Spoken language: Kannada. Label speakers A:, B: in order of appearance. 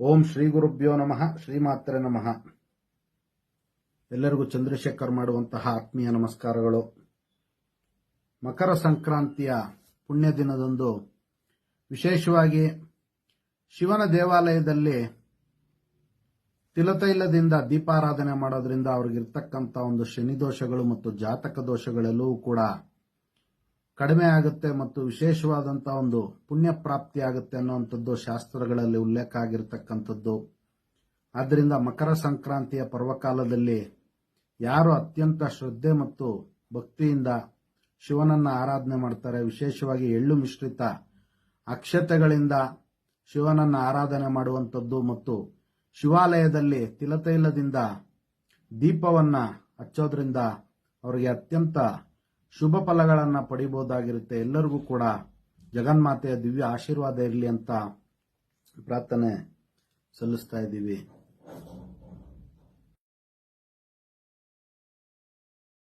A: ಓಂ ಶ್ರೀ ಗುರುಭ್ಯೋ ನಮಃ ಶ್ರೀಮಾತ್ರೆ ನಮಃ. ಎಲ್ಲರಿಗೂ ಚಂದ್ರಶೇಖರ್ ಮಾಡುವಂತಹ ಆತ್ಮೀಯ ನಮಸ್ಕಾರಗಳು. ಮಕರ ಸಂಕ್ರಾಂತಿಯ ಪುಣ್ಯ ದಿನದಂದು ವಿಶೇಷವಾಗಿ ಶಿವನ ದೇವಾಲಯದಲ್ಲಿ ತಿಲತೈಲದಿಂದ ದೀಪಾರಾಧನೆ ಮಾಡೋದ್ರಿಂದ ಅವ್ರಿಗಿರ್ತಕ್ಕಂಥ ಒಂದು ಶನಿ ದೋಷಗಳು ಮತ್ತು ಜಾತಕ ದೋಷಗಳೆಲ್ಲವೂ ಕೂಡ ಕಡಿಮೆ ಆಗುತ್ತೆ ಮತ್ತು ವಿಶೇಷವಾದಂತಹ ಒಂದು ಪುಣ್ಯ ಪ್ರಾಪ್ತಿ ಆಗುತ್ತೆ ಅನ್ನುವಂಥದ್ದು ಶಾಸ್ತ್ರಗಳಲ್ಲಿ ಉಲ್ಲೇಖ ಆಗಿರತಕ್ಕಂಥದ್ದು. ಆದ್ದರಿಂದ ಮಕರ ಸಂಕ್ರಾಂತಿಯ ಪರ್ವಕಾಲದಲ್ಲಿ ಯಾರು ಅತ್ಯಂತ ಶ್ರದ್ಧೆ ಮತ್ತು ಭಕ್ತಿಯಿಂದ ಶಿವನನ್ನ ಆರಾಧನೆ ಮಾಡ್ತಾರೆ, ವಿಶೇಷವಾಗಿ ಎಳ್ಳು ಮಿಶ್ರಿತ ಅಕ್ಷತೆಗಳಿಂದ ಶಿವನನ್ನ ಆರಾಧನೆ ಮಾಡುವಂಥದ್ದು ಮತ್ತು ಶಿವಾಲಯದಲ್ಲಿ ತಿಲತೈಲದಿಂದ ದೀಪವನ್ನ ಹಚ್ಚೋದ್ರಿಂದ ಅವರಿಗೆ ಅತ್ಯಂತ ಶುಭ ಫಲಗಳನ್ನು ಪಡಿಬಹುದಾಗಿರುತ್ತೆ. ಎಲ್ಲರಿಗೂ ಕೂಡ ಜಗನ್ಮಾತೆಯ ದಿವ್ಯ ಆಶೀರ್ವಾದ ಇರಲಿ ಅಂತ ಪ್ರಾರ್ಥನೆ ಸಲ್ಲಿಸ್ತಾ ಇದ್ದೀವಿ.